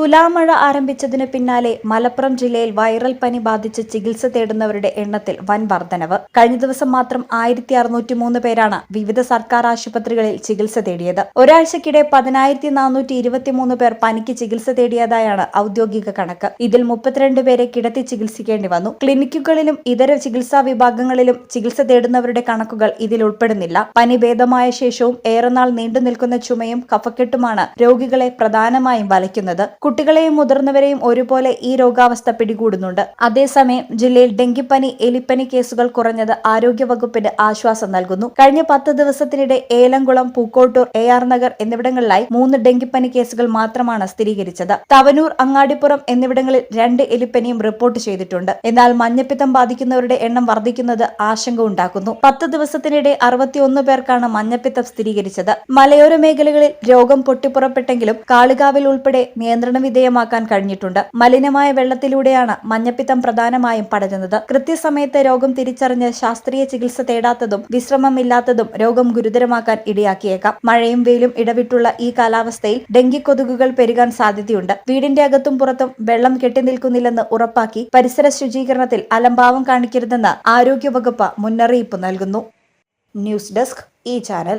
തുലാമഴ ആരംഭിച്ചതിനു പിന്നാലെ മലപ്പുറം ജില്ലയിൽ വൈറൽ പനി ബാധിച്ച് ചികിത്സ തേടുന്നവരുടെ എണ്ണത്തിൽ വൻ വർധനവ്. കഴിഞ്ഞ ദിവസം മാത്രം ആയിരത്തി അറുന്നൂറ്റി മൂന്ന് പേരാണ് വിവിധ സർക്കാർ ആശുപത്രികളിൽ ചികിത്സ തേടിയത്. ഒരാഴ്ചക്കിടെ പതിനായിരത്തി നാനൂറ്റി ഇരുപത്തിമൂന്ന് പേർ പനിക്ക് ചികിത്സ തേടിയതായാണ് ഔദ്യോഗിക കണക്ക്. ഇതിൽ മുപ്പത്തിരണ്ട് പേരെ കിടത്തി ചികിത്സിക്കേണ്ടി വന്നു. ക്ലിനിക്കുകളിലും ഇതര ചികിത്സാ വിഭാഗങ്ങളിലും ചികിത്സ തേടുന്നവരുടെ കണക്കുകൾ ഇതിൽ ഉൾപ്പെടുന്നില്ല. പനി ഭേദമായ ശേഷവും ഏറെനാൾ നീണ്ടു നിൽക്കുന്ന ചുമയും കഫക്കെട്ടുമാണ് രോഗികളെ പ്രധാനമായും വലയ്ക്കുന്നത്. കുട്ടികളെയും മുതിർന്നവരെയും ഒരുപോലെ ഈ രോഗാവസ്ഥ പിടികൂടുന്നുണ്ട്. അതേസമയം ജില്ലയിൽ ഡെങ്കിപ്പനി എലിപ്പനി കേസുകൾ കുറഞ്ഞത് ആരോഗ്യവകുപ്പിന് ആശ്വാസം നൽകുന്നു. കഴിഞ്ഞ പത്ത് ദിവസത്തിനിടെ ഏലംകുളം പൂക്കോട്ടൂർ എ ആർ നഗർ എന്നിവിടങ്ങളിലായി മൂന്ന് ഡെങ്കിപ്പനി കേസുകൾ മാത്രമാണ് സ്ഥിരീകരിച്ചത്. തവനൂർ അങ്ങാടിപ്പുറം എന്നിവിടങ്ങളിൽ രണ്ട് എലിപ്പനിയും റിപ്പോർട്ട് ചെയ്തിട്ടുണ്ട്. എന്നാൽ മഞ്ഞപ്പിത്തം ബാധിക്കുന്നവരുടെ എണ്ണം വർദ്ധിക്കുന്നത് ആശങ്ക ഉണ്ടാക്കുന്നു. പത്ത് ദിവസത്തിനിടെ അറുപത്തിയൊന്ന് പേർക്കാണ് മഞ്ഞപ്പിത്തം സ്ഥിരീകരിച്ചത്. മലയോര മേഖലകളിൽ രോഗം പൊട്ടിപ്പുറപ്പെട്ടെങ്കിലും കാളികാവിൽ ഉൾപ്പെടെ നിയന്ത്രണ വിധേയമാക്കാൻ കഴിഞ്ഞിട്ടുണ്ട്. മലിനമായ വെള്ളത്തിലൂടെയാണ് മഞ്ഞപ്പിത്തം പ്രധാനമായും പടരുന്നത്. കൃത്യസമയത്ത് രോഗം തിരിച്ചറിഞ്ഞ് ശാസ്ത്രീയ ചികിത്സ തേടാത്തതും വിശ്രമമില്ലാത്തതും രോഗം ഗുരുതരമാക്കാൻ ഇടയാക്കിയേക്കാം. മഴയും വെയിലും ഇടവിട്ടുള്ള ഈ കാലാവസ്ഥയിൽ ഡെങ്കി കൊതുകുകൾ പെരുകാൻ സാധ്യതയുണ്ട്. വീടിന്റെ അകത്തും പുറത്തും വെള്ളം കെട്ടിനിൽക്കുന്നില്ലെന്ന് ഉറപ്പാക്കി പരിസര ശുചീകരണത്തിൽ അലംഭാവം കാണിക്കരുതെന്ന് ആരോഗ്യവകുപ്പ് മുന്നറിയിപ്പ് നൽകുന്നു. ന്യൂസ് ഡെസ്ക് ഈ channel.